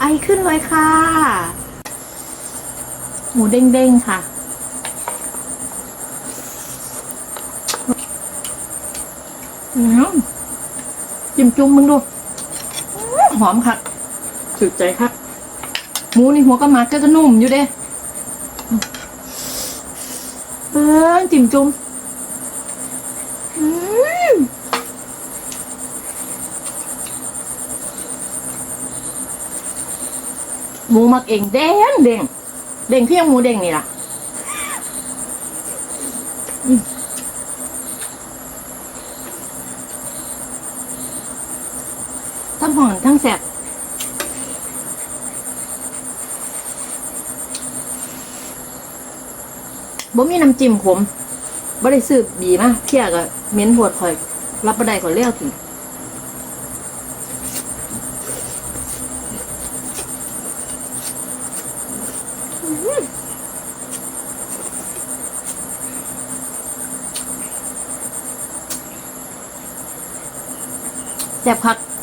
ไอขึ้นเลยค่ะ หมูเด้งๆค่ะ อืมจิ้มจุ่มมึงดูอื้อหอมค่ะสุดใจครับหมูนี่หัวก็มักก็จะนุ่มอยู่เด้เออจิ้มจุ่ม หมูมักเองเด้งเด้งเด้งเพียงหมูเด้งนี่ล่ะทั้งหอนทั้งแสบบ่มีน้ำจิ้มขมบ่ได้ซื้อบีมาเที่ยก็เหม็นโพดข่อย รับบ่ได้ข่อยเลี้ยวถึง แซ่บคัก